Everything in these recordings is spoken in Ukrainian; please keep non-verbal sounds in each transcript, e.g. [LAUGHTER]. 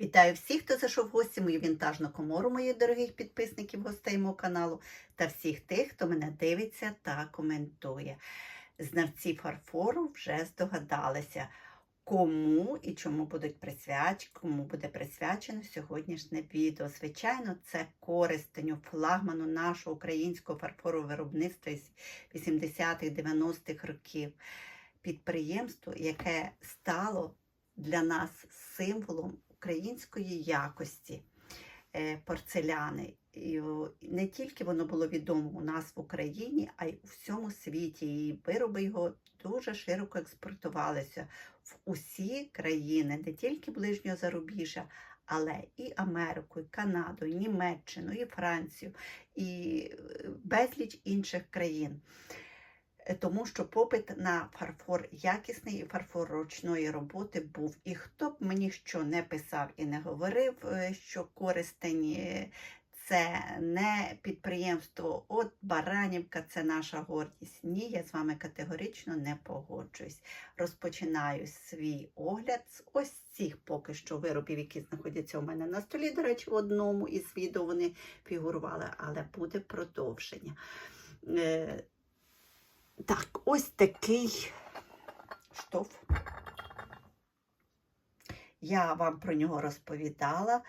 Вітаю всіх, хто зайшов в гості мою вінтажну комору, моїх дорогих підписників, гостей мого каналу, та всіх тих, хто мене дивиться та коментує. Знавці фарфору вже здогадалися, кому і чому будуть присвяч... кому буде присвячено сьогоднішнє відео. Звичайно, це користенню, флагману нашого українського фарфорового виробництва із 80-х, 90-х років. Підприємство, яке стало для нас символом української якості е, порцеляни. І не тільки воно було відомо у нас в Україні, а й у всьому світі. І вироби його дуже широко експортувалися в усі країни, не тільки ближнього зарубіжжя, але і Америку, і Канаду, і Німеччину, і Францію, і е, безліч інших країн. Е, Тому що попит на фарфор якісний і фарфор ручної роботи був. І хто б мені що не писав і не говорив, е, що користень е, це не підприємство, от Баранівка, це наша гордість. Ні, я з вами категорично не погоджуюсь. Розпочинаю свій огляд з ось цих поки що виробів, які знаходяться у мене на столі. До речі, в одному із відео вони фігурували, але буде продовження. Так, ось такий штоф. Я вам про нього розповідала.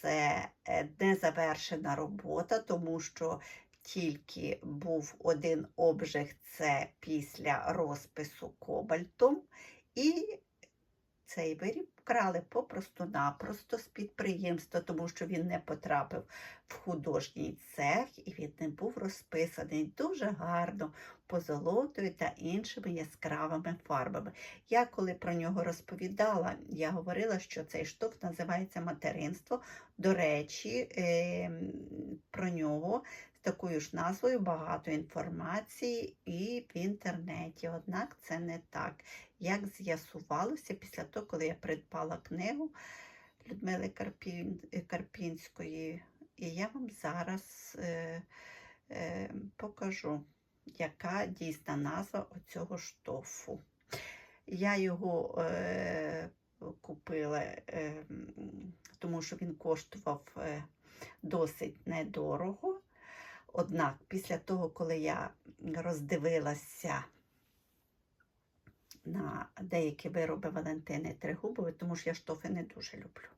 Це е, незавершена робота, тому що тільки був один обжиг це після розпису кобальтом, і цей виріб вкрали попросту-напросто з підприємства, тому що він не потрапив в художній цех і він не був розписаний дуже гарно позолотою та іншими яскравими фарбами. Я коли про нього розповідала, я говорила, що цей штоф називається материнство. До речі, е, про нього такою ж назвою багато інформації і в інтернеті. Однак це не так. Як з'ясувалося після того, коли я придбала книгу Людмили Карпін, Карпінської, і я вам зараз е, е, покажу яка дійсна назва оцього штофу. Я його е, купила, е, тому що він коштував е, досить недорого. Однак, після того, коли я роздивилася на деякі вироби Валентини Тригубової, тому що я штофи не дуже люблю.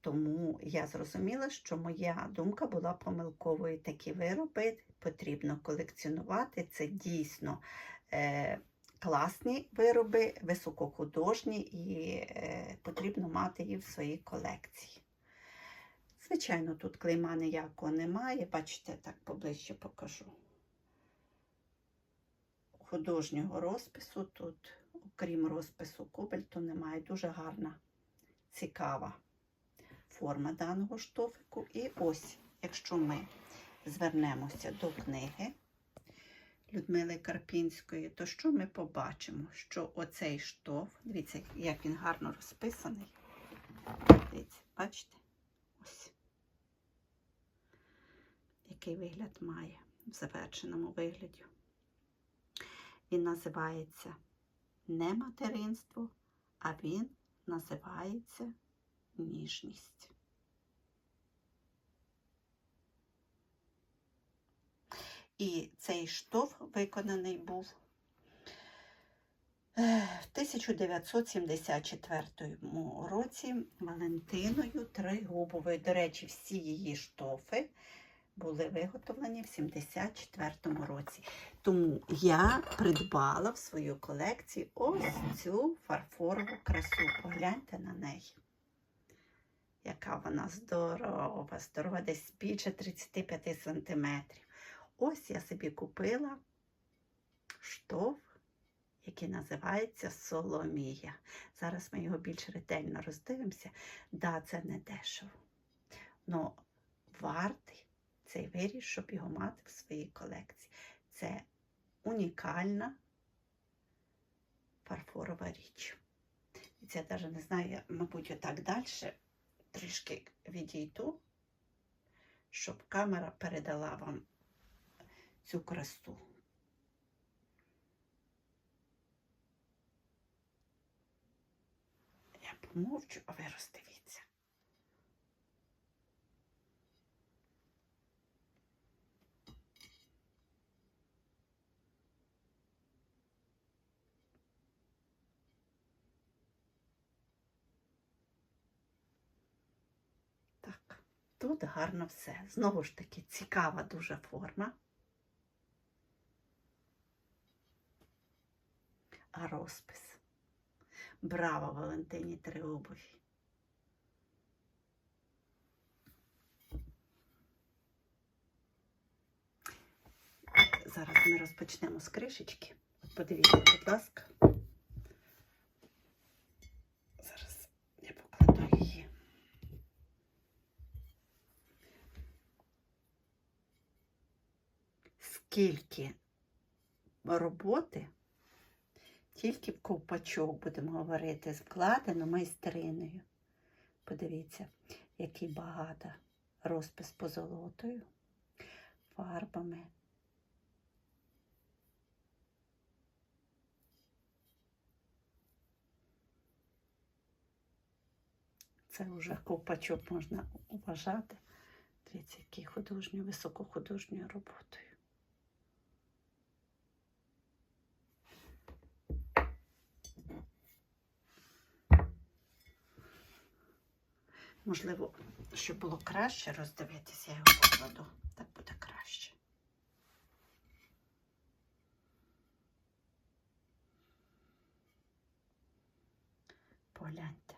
Тому я зрозуміла, що моя думка була помилковою. Такі вироби потрібно колекціонувати. Це дійсно е, класні вироби, високохудожні, і е, потрібно мати їх в своїй колекції. Звичайно, тут клейма ніякого немає. Бачите, так поближче покажу. Художнього розпису тут, окрім розпису кобальту, немає. Дуже гарна, цікава форма даного штофику. І ось, якщо ми звернемося до книги Людмили Карпінської, то що ми побачимо? Що оцей штоф, дивіться, як він гарно розписаний. Дивіться, бачите? Ось. Який вигляд має в завершеному вигляді. Він називається не материнство, а він називається ніжність. І цей штоф виконаний був е, в 1974 році Валентиною Тригубовою. До речі, всі її штофи були виготовлені в 74 році. Тому я придбала в свою колекцію ось цю фарфорову красу. Погляньте на неї. Яка вона здорова, здорова, десь більше 35 сантиметрів. Ось я собі купила штоф, який називається Соломія. Зараз ми його більш ретельно роздивимося. Да, це не дешево. Но вартий цей виріс, щоб його мати в своїй колекції. Це унікальна фарфорова річ. І це я навіть не знаю, я, мабуть, отак далі трішки відійду, щоб камера передала вам цю красу. Я мовчу, а ви роздивіться. Так, тут гарно все. Знову ж таки, цікава дуже форма. А розпис. Браво Валентині Триобовій. Зараз ми розпочнемо з кришечки. Подивіться, будь ласка. Зараз я покладу її. Скільки роботи тільки ковпачок, будемо говорити, вкладено майстриною. Подивіться, який багато розпис позолотою, фарбами. Це вже ковпачок можна вважати. Дивіться, який художньою, високохудожньою роботою. Можливо, щоб було краще роздивитися, його покладу. Так буде краще. Погляньте.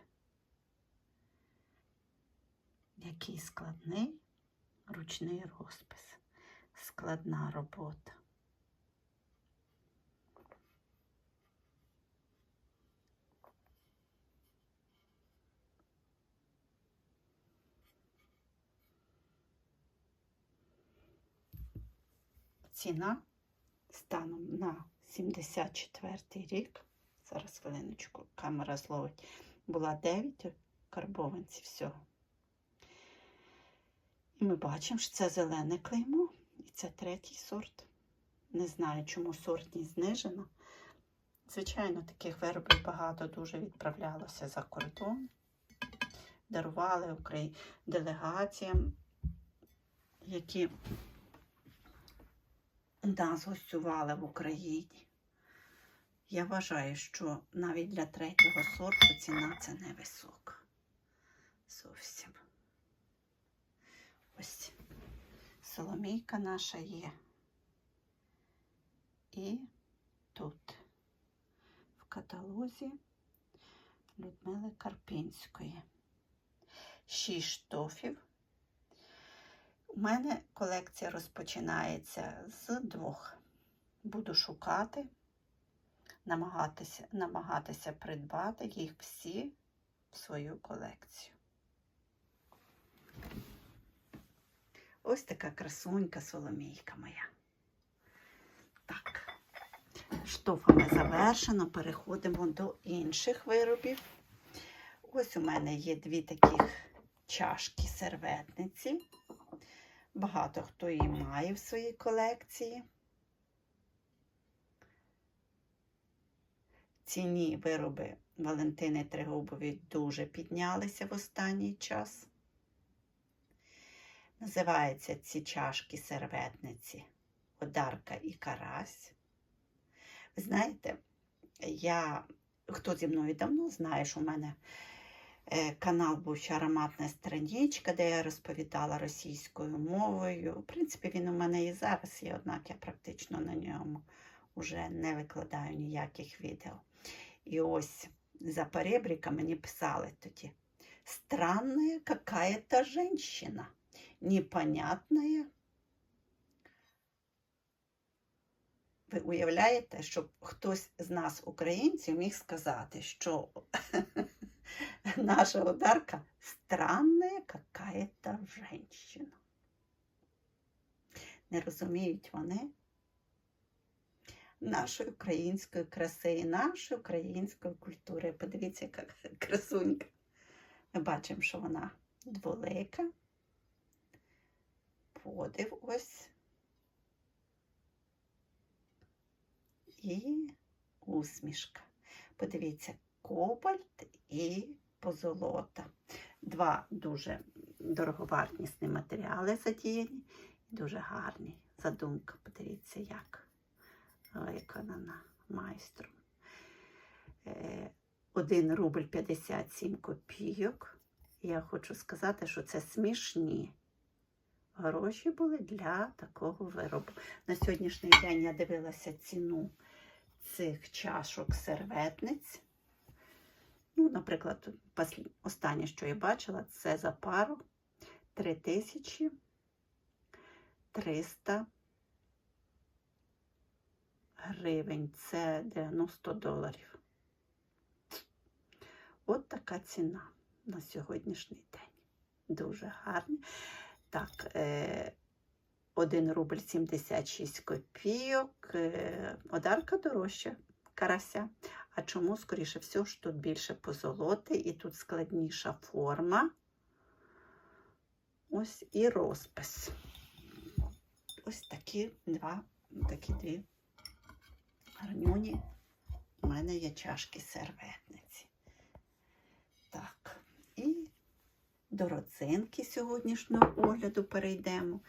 Який складний ручний розпис, складна робота. Ціна станом на 74 рік, зараз хвилиночку, камера зловить, була 9 карбованців всього. І ми бачимо, що це зелене клеймо, і це третій сорт. Не знаю, чому сортність знижена. Звичайно, таких виробів багато дуже відправлялося за кордон. Дарували Украї... делегаціям, які нас гостювали в Україні. Я вважаю, що навіть для третього сорту ціна це невисока. Зовсім. Ось соломійка наша є. І тут, в каталозі Людмили Карпінської. Шість штофів. У мене колекція розпочинається з двох. Буду шукати, намагатися, намагатися придбати їх всі в свою колекцію. Ось така красунька соломійка моя. Так, штофами завершено, переходимо до інших виробів. Ось у мене є дві таких чашки серветниці. Багато хто її має в своїй колекції. Ціні вироби Валентини Тригубові дуже піднялися в останній час. Називаються ці чашки серветниці Одарка і Карась. Ви знаєте, я, хто зі мною давно знає, що у мене канал був ще ароматна страничка, де я розповідала російською мовою. В принципі, він у мене і зараз є, однак я практично на ньому вже не викладаю ніяких відео. І ось за перебріка мені писали тоді: странная какая-то женщина непонятне. Ви уявляєте, щоб хтось з нас, українців, міг сказати, що [LAUGHS] [LAUGHS] наша ударка странна какая-то женщина. Не розуміють вони нашої української краси і нашої української культури. Подивіться, яка [LAUGHS] красунька. Ми бачимо, що вона дволика подив ось і усмішка. Подивіться, кобальт і позолота. Два дуже дороговартісні матеріали задіяні, дуже гарні. Задумка, подивіться, як виконана майстром. Е, 1 рубль 57 копійок. Я хочу сказати, що це смішні гроші були для такого виробу. На сьогоднішній день я дивилася ціну цих чашок серветниць. Ну, наприклад, останнє, що я бачила, це за пару 3300 гривень. Це 90 доларів. От така ціна на сьогоднішній день. Дуже гарні. Так, е, 1 рубль 76 копійок. Е, одарка дорожча карася. А чому, скоріше всього, що тут більше позолоти і тут складніша форма. Ось і розпис. Ось такі два, такі дві гарнюні. У мене є чашки серветниці. Так, і до родзинки сьогоднішнього огляду перейдемо.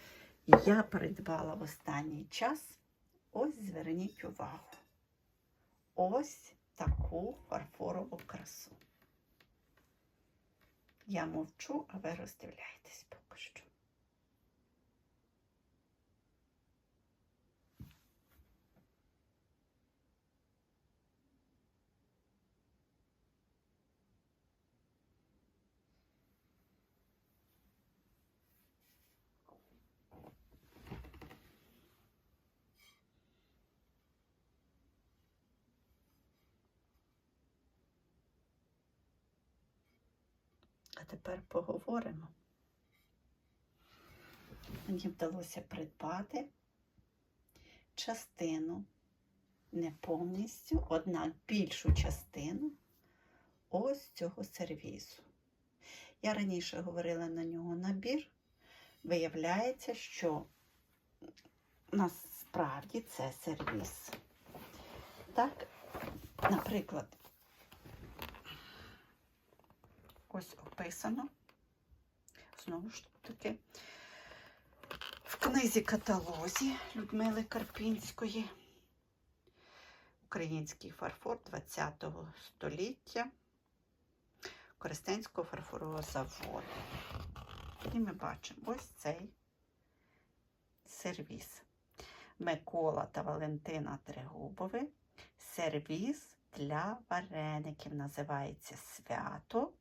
Я придбала в останній час, ось зверніть увагу, ось таку фарфорову красу. Я мовчу, а ви роздивляєтесь поки що. А тепер поговоримо. Мені вдалося придбати частину, не повністю, однак більшу частину ось цього сервізу. Я раніше говорила на нього набір. Виявляється, що насправді це сервіз. Так, наприклад, ось описано. Знову ж таки, в книзі каталозі Людмили Карпінської. Український фарфор ХХ століття Коростенського фарфорового заводу. І ми бачимо ось цей сервіз. Микола та Валентина Трегубови. Сервіз для вареників називається свято.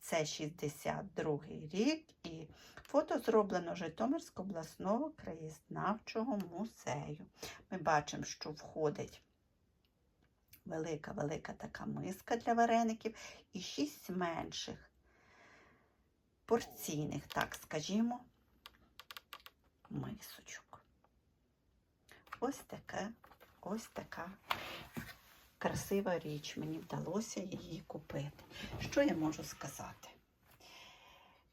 Це 62-й рік і фото зроблено Житомирського обласного краєзнавчого музею. Ми бачимо, що входить велика-велика така миска для вареників і шість менших порційних, так скажімо, мисочок. Ось таке, ось така красива річ. Мені вдалося її купити. Що я можу сказати?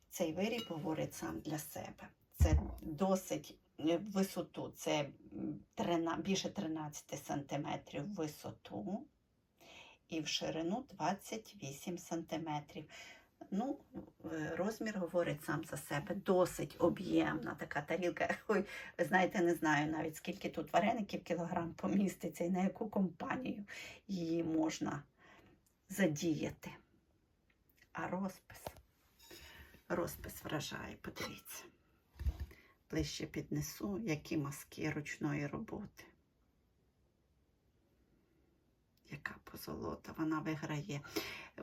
Цей виріб говорить сам для себе. Це досить е, висоту, це більше 13 см висоту і в ширину 28 см. Ну, е, розмір говорить сам за себе. Досить об'ємна така тарілка. [LAUGHS] Ой, ви знаєте, не знаю навіть скільки тут вареників кілограм поміститься і на яку компанію її можна задіяти. А розпис. Розпис вражає, подивіться. Ближче піднесу, які маски ручної роботи. Яка позолота, вона виграє.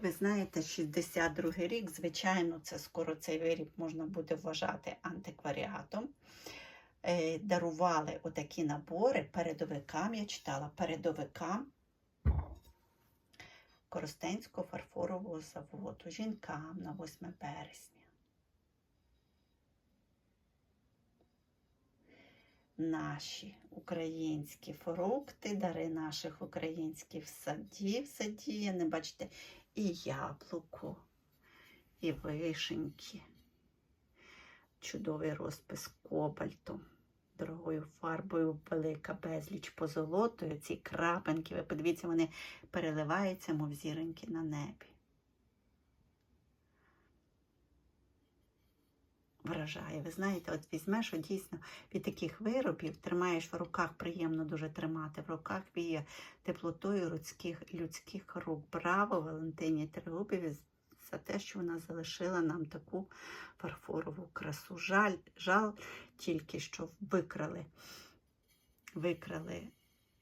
Ви знаєте, 62 рік, звичайно, це скоро цей виріб можна буде вважати антикваріатом. Е, дарували отакі набори передовикам, я читала передовикам Коростенського фарфорового заводу, жінкам на 8 березня. Наші українські фрукти, дари наших українських садів задіяні, бачите, і яблуко, і вишеньки. Чудовий розпис кобальтом, дорогою фарбою, велика безліч позолотою. Ці крапинки, ви подивіться, вони переливаються, мов зіроньки на небі. Вражає. Ви знаєте, от візьмеш от дійсно від таких виробів, тримаєш в руках, приємно дуже тримати, в руках віє теплотою людських, людських рук. Браво Валентині Тригубіві за те, що вона залишила нам таку фарфорову красу. Жаль, жаль тільки, що викрали, викрали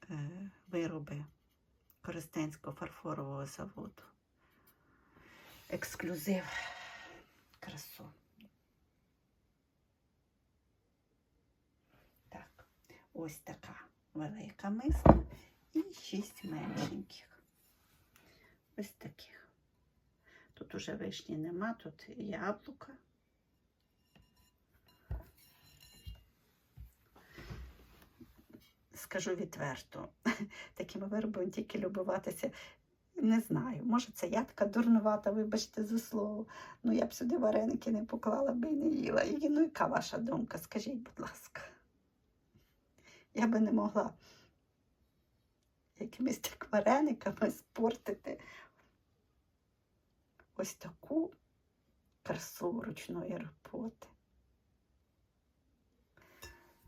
е, вироби Коростенського фарфорового заводу. Ексклюзив. Красу. Так, ось така велика миска і шість меншеньких. Ось таких. Тут уже вишні нема, тут яблука. Скажу відверто, [LAUGHS] такими виробами тільки любуватися. Не знаю, може це я така дурнувата, вибачте за слово. Ну я б сюди вареники не поклала би і не їла. Ну, яка ваша думка? Скажіть, будь ласка. Я би не могла якимись так варениками спортити ось таку красу ручної роботи.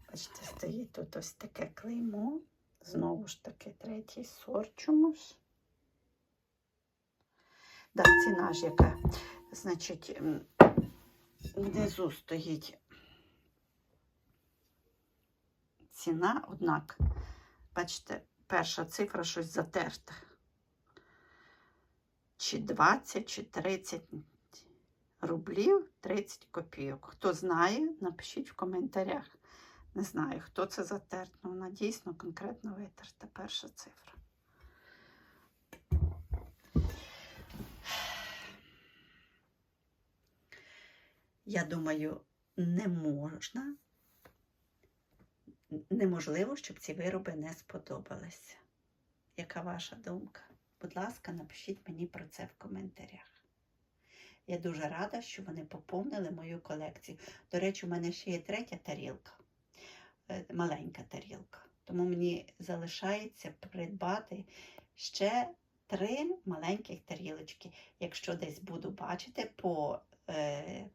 Бачите, стоїть тут ось таке клеймо. Знову ж таки, третій сорт чомусь. Да, ціна ж яка. Значить, внизу стоїть ціна, однак, бачите, перша цифра щось затерта. Чи 20, чи 30 рублів 30 копійок. Хто знає, напишіть в коментарях. Не знаю, хто це затерт, але вона дійсно конкретно витерта перша цифра. Я думаю, не можна, неможливо, щоб ці вироби не сподобалися. Яка ваша думка? Будь ласка, напишіть мені про це в коментарях. Я дуже рада, що вони поповнили мою колекцію. До речі, у мене ще є третя тарілка, е, маленька тарілка. Тому мені залишається придбати ще три маленьких тарілочки. Якщо десь буду бачити по е,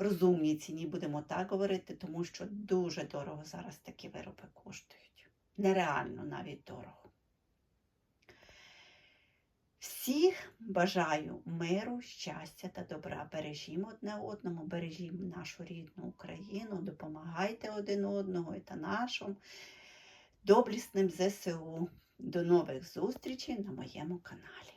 розумній ціні, будемо так говорити, тому що дуже дорого зараз такі вироби коштують. Нереально навіть дорого. Всіх бажаю миру, щастя та добра. Бережімо одне одному, бережімо нашу рідну Україну, допомагайте один одного та нашим доблісним ЗСУ. До нових зустрічей на моєму каналі.